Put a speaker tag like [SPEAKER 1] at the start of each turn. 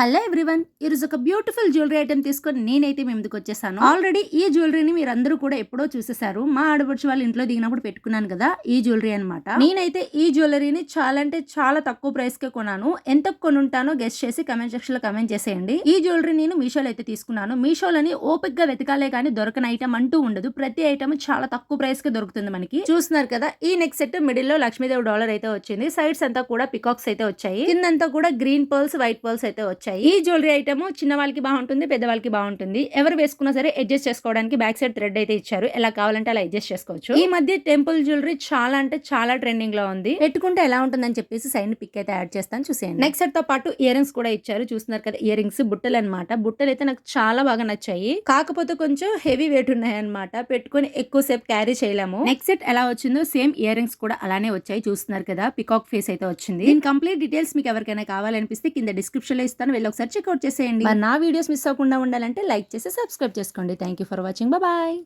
[SPEAKER 1] Hello everyone ఈరోజు ఒక beautiful jewellery item తీసుకొని నేనైతే మేము ముందుకు వచ్చేసాను. ఆల్రెడీ ఈ జ్యువెలరీని మీరు అందరూ కూడా ఎప్పుడో చూసేసారు మా ఆడపడుచు వాళ్ళ ఇంట్లో దిగినప్పుడు పెట్టుకున్నాను కదా ఈ జ్యువెలరీ అన్నమాట. నేనైతే ఈ జ్యువెలరీని చాలా అంటే చాలా తక్కువ ప్రైస్ కే కొన్నాను. ఎంత కొనుంటానో గెస్ట్ చేసి కమెంట్ సెక్షన్లో కమెంట్ చేసేయండి. ఈ జ్యువెలరీ నేను మీషోలో అయితే తీసుకున్నాను. మీషోలని ఓపిక్గా వెతకాలే కానీ దొరకని ఐటమ్ అంటూ ఉండదు. ప్రతి ఐటమ్ చాలా తక్కువ ప్రైస్ కే దొరుకుతుంది మనకి. చూస్తున్నారు కదా ఈ నెక్స్ట్ సెట్ మిడిల్లో లక్ష్మీదేవి డాలర్ అయితే వచ్చింది. సైడ్స్ అంతా కూడా పికాక్స్ అయితే వచ్చాయి. కిందంతా కూడా గ్రీన్ పర్ల్స్ వైట్ పర్ల్స్ అయితే వచ్చాయి. ఈ జ్యువెలరీ ఐటమ్ చిన్న వాళ్ళకి బాగుంటుంది పెద్ద వాళ్ళకి బాగుంటుంది. ఎవరు వేసుకున్నా సరే అడ్జస్ట్ చేసుకోవడానికి బ్యాక్ సైడ్ థ్రెడ్ అయితే ఇచ్చారు. ఎలా కావాలంటే అలా అడ్జస్ట్ చేసుకోవచ్చు. ఈ మధ్య టెంపుల్ జ్యువెలరీ చాలా అంటే చాలా ట్రెండింగ్లో ఉంది. పెట్టుకుంటే ఎలా ఉంటుందని చెప్పేసి సైడ్ పిక్ అయితే యాడ్ చేస్తాను చూసేయండి. నెక్స్ట్ సెట్తో పాటు ఇయర్ రింగ్స్ కూడా ఇచ్చారు. చూస్తున్నారు కదా ఇయర్ రింగ్స్ బుట్టలు అనమాట బుట్టలు అయితే నాకు చాలా బాగా నచ్చాయి. కాకపోతే కొంచెం హెవీ వెయిట్ ఉన్నాయి అనమాట పెట్టుకొని ఎక్కువ సేపు క్యారీ చేయలేము. నెక్స్ట్ సెట్ ఎలా వచ్చిందో సేమ్ ఇయర్ రింగ్స్ కూడా అలానే వచ్చాయి. చూస్తున్నారు కదా పికాక్ ఫేస్ అయితే వచ్చింది. దీని కంప్లీట్ డీటెయిల్స్ మీకు ఎవరికైనా కావాలనిపిస్తే కింద డిస్క్రిప్షన్లో ఇస్తాను. వెళ్ళి ఒకసారి చెక్అవుట్ చేసేయండి. మరి నా వీడియోస్ మిస్ అవ్వకుండా ఉండాలంటే లైక్ చేసి సబ్స్క్రైబ్ చేసుకోండి. Thank you for watching bye